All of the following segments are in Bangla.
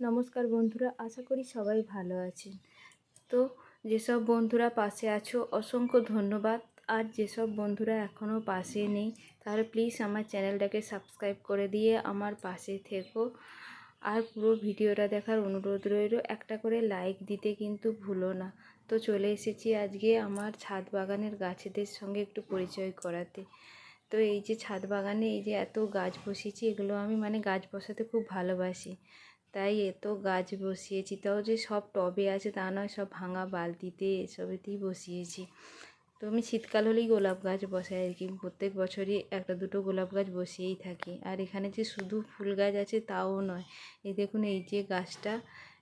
নমস্কার বন্ধুরা, আশা করি সবাই ভালো আছেন। তো যেসব বন্ধুরা পাশে আছো, অসংখ্য ধন্যবাদ। আর যেসব বন্ধুরা এখনও পাশে নেই, তাহলে প্লিজ আমার চ্যানেলটাকে সাবস্ক্রাইব করে দিয়ে আমার পাশে থেকো। আর পুরো ভিডিওটা দেখার অনুরোধ রইল, একটা করে লাইক দিতে কিন্তু ভুলো না। তো চলে এসেছি আজকে আমার ছাদ বাগানের গাছেদের সঙ্গে একটু পরিচয় করাতে। তো এই যে ছাদ বাগানে এই যে এত গাছ বসিয়েছি এগুলো আমি মানে গাছ বসাতে খুব ভালোবাসি। তাই এত গাছ বসিয়েছি। তাও যে সব টবে আছে তা নয়, সব ভাঙা বালতিতে এসবেতেই বসিয়েছি। তো আমি শীতকাল হলেই গোলাপ গাছ বসাই আর কি। প্রত্যেক বছরই একটা দুটো গোলাপ গাছ বসিয়েই থাকি। আর এখানে যে শুধু ফুল গাছ আছে তাও নয়, এই দেখুন এই যে গাছটা,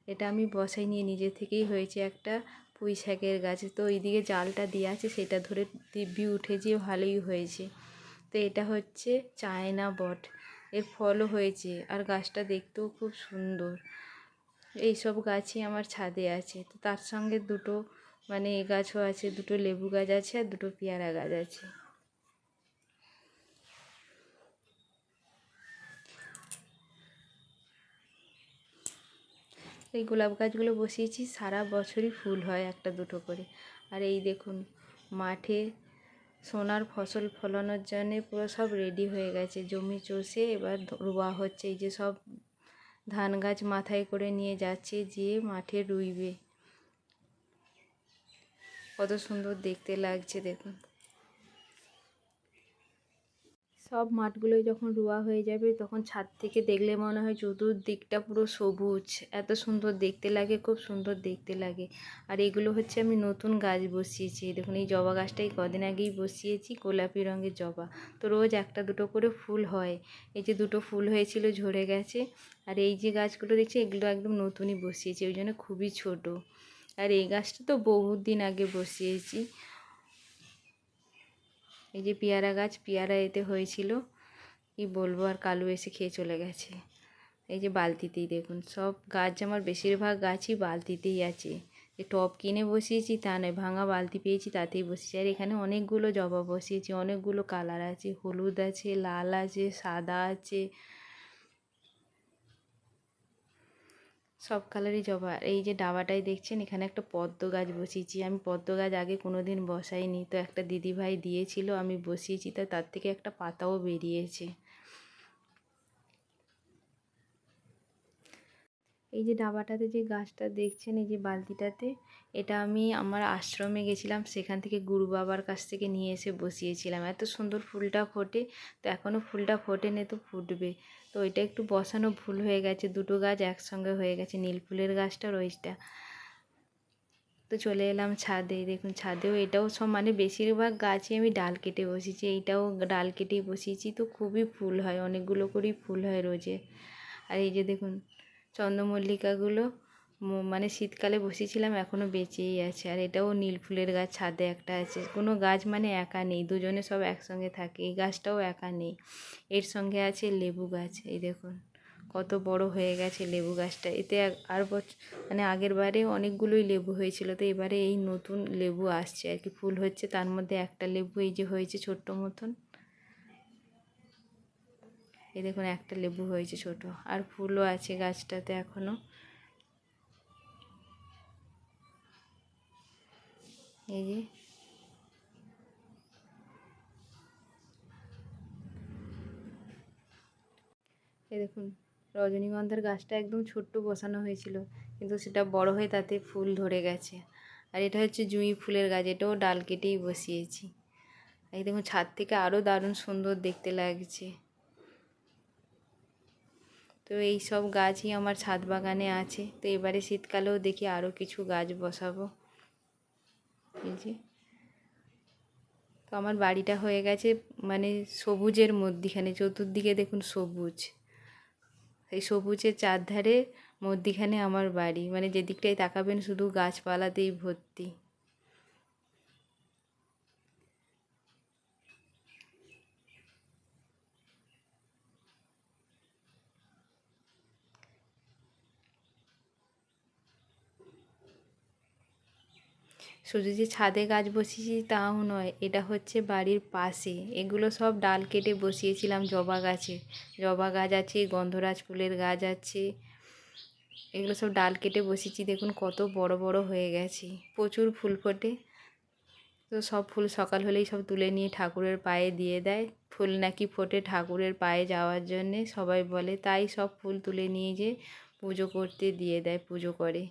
এটা আমি বসাই নিয়ে নিজে থেকেই হয়েছে একটা পুঁই শাকের গাছ। তো এইদিকে জালটা দিয়ে আছে, সেটা ধরে দিব্যি উঠে উঠেছে, ভালোই হয়েছে। তো এটা হচ্ছে চায়না বট। এর ফলও হয়েছে আর গাছটা দেখতেও খুব সুন্দর। এই সব গাছই আমার ছাদে আছে। তো তার সঙ্গে দুটো মানে এ গাছও আছে, দুটো লেবু গাছ আছে আর দুটো পেয়ারা গাছ আছে। এই গোলাপ গাছগুলো বসিয়েছি, সারা বছরই ফুল হয় একটা দুটো করে। আর এই দেখুন, মাঠে সোনার ফসল ফলানোর জন্যে পুরো সব রেডি হয়ে গেছে। জমি চষে এবার রোয়া হচ্ছে। এই যে সব ধান গাছ মাথায় করে নিয়ে যাচ্ছে যে মাঠে রুইবে। কত সুন্দর দেখতে লাগছে, দেখুন। সব মাঠগুলোই যখন রোয়া হয়ে যাবে, তখন ছাদ থেকে দেখলে মনে হয় চতুর্দিকটা পুরো সবুজ। এত সুন্দর দেখতে লাগে, খুব সুন্দর দেখতে লাগে। আর এগুলো হচ্ছে আমি নতুন গাছ বসিয়েছি। দেখুন, এই জবা গাছটাই কদিন আগেই বসিয়েছি, গোলাপি রঙের জবা। তো রোজ একটা দুটো করে ফুল হয়। এই যে দুটো ফুল হয়েছিল, ঝরে গেছে। আর এই যে গাছগুলো দেখছি, এগুলো একদম নতুনই বসিয়েছি, ওই জন্য খুবই ছোট। আর এই গাছটা তো বহুত দিন আগে বসিয়েছি। এই যে পেয়ারা গাছ, পেয়ারা এতে হয়েছিল। কি বলব, আর কালু এসে খেয়ে চলে গেছে। এই যে বালতিতেই দেখুন, সব গাছ আমার বেশিরভাগ গাছই বালতিতেই আছে। যে টপ কিনে বসিয়েছি, তা নয়, ভাঙা বালতি পেয়েছি, তাতেই বসিয়েছি। আর এখানে অনেকগুলো জবা বসিয়েছি, অনেকগুলো কালার আছে। হলুদ আছে, লাল আছে, সাদা আছে সব কালারই জবা। এই যে ডাবাটাই দেখছেন, এখানে একটা পদ্ম গাছ বসিয়েছি। আমি পদ্ম গাছ আগে কোনো দিন বসাইনি। তো একটা দিদিভাই দিয়েছিল, আমি বসিয়েছি। তো তার থেকে একটা পাতাও বেরিয়েছে। এই যে ডাবাটাতে যে গাছটা দেখছেন, এই যে বালতিটাতে, এটা আমি আমার আশ্রমে গেছিলাম। সেখান থেকে গুরু বাবার কাছ থেকে নিয়ে এসে বসিয়েছিলাম। এত সুন্দর ফুলটা ফোটে, তো এখনও ফুলটা ফোটেনি তো ফুটবে। তো ওইটা একটু বসানো ভুল হয়ে গেছে। দুটো গাছ একসঙ্গে হয়ে গেছে, নীল ফুলের গাছটা ওইটা। তো চলে এলাম ছাদে। দেখুন, ছাদেও এটাও সব মানে বেশিরভাগ গাছে আমি ডাল কেটে বসিয়েছি। এইটাও ডাল কেটেই বসিয়েছি। তো খুবই ফুল হয়, অনেকগুলো করেই ফুল হয় রোজে। আর এই যে দেখুন চন্দ্রমল্লিকাগুলো মানে শীতকালে বসিয়েছিলাম এখনও বেঁচেই আছে। আর এটাও নীল ফুলের গাছ, ছাদে একটা আছে। কোনো গাছ মানে একা নেই, দুজনে সব একসঙ্গে থাকে, এই গাছটাও একা নেই। এর সঙ্গে আছে লেবু গাছ, এই দেখুন, কত বড় হয়ে গেছে লেবু গাছটা। এতে আর বছর মানে আগের বারে অনেকগুলোই লেবু হয়েছিল, তো এবারে এই নতুন লেবু আসছে আর কি। ফুল হচ্ছে, তার মধ্যে একটা লেবু এই যে হয়েছে ছোট্ট মতন। এই দেখুন, একটা লেবু হয়েছে ছোট, আর ফুলও আছে গাছটাতে এখনও এই যে। এই দেখুন, রজনীগন্ধার গাছটা একদম ছোট্ট বসানো হয়েছিল, কিন্তু সেটা বড় হয়ে তাতে ফুল ধরে গেছে। আর এটা হচ্ছে জুঁই ফুলের গাছ, এটাও ডাল কেটেই বসিয়েছি। এই দেখুন, ছাদ থেকে আরও দারুণ সুন্দর দেখতে লাগছে। তো এই সব গাছই আমার ছাদ বাগানে আছে। তো এবারে শীতকালেও দেখি আরও কিছু গাছ বসাবো। এই যে। তো আমার বাড়িটা হয়ে গেছে মানে সবুজের মধ্যিখানে, চতুর্দিকে দেখুন সবুজ। এই সবুজের চারধারে মধ্যিখানে আমার বাড়ি। মানে যেদিকটাই তাকাবেন শুধু গাছপালাতেই ভর্তি। শুধু যে ছাদে গাছ বসিয়েছি তাও নয়, এটা হচ্ছে বাড়ির পাশে। এগুলো সব ডাল কেটে বসিয়েছিলাম জবা গাছে। জবা গাছ আছে, গন্ধরাজ ফুলের গাছ আছে। এগুলো সব ডাল কেটে বসিয়েছি, দেখুন কত বড় বড় হয়ে গেছে। প্রচুর ফুল ফোটে। তো সব ফুল সকাল হলেই সব তুলে নিয়ে ঠাকুরের পায়ে দিয়ে দেয়। ফুল নাকি ফোটে ঠাকুরের পায়ে যাওয়ার জন্যে। সবাই বলে, তাই সব ফুল তুলে নিয়ে যে পুজো করতে দিয়ে দেয়, পুজো করে।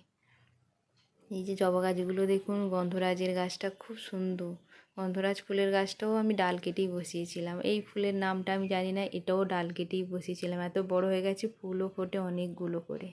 এই যে জবা গাছগুলো দেখুন, গন্ধরাজের গাছটা খুব সুন্দর। গন্ধরাজ ফুলের গাছটাও আমি ডাল কেটেই বসিয়েছিলাম। এই ফুলের নামটা আমি জানি না, এটাও ডাল কেটেই বসিয়েছিলাম। এত বড় হয়ে গেছে ফুলও ফোটে অনেকগুলো করে।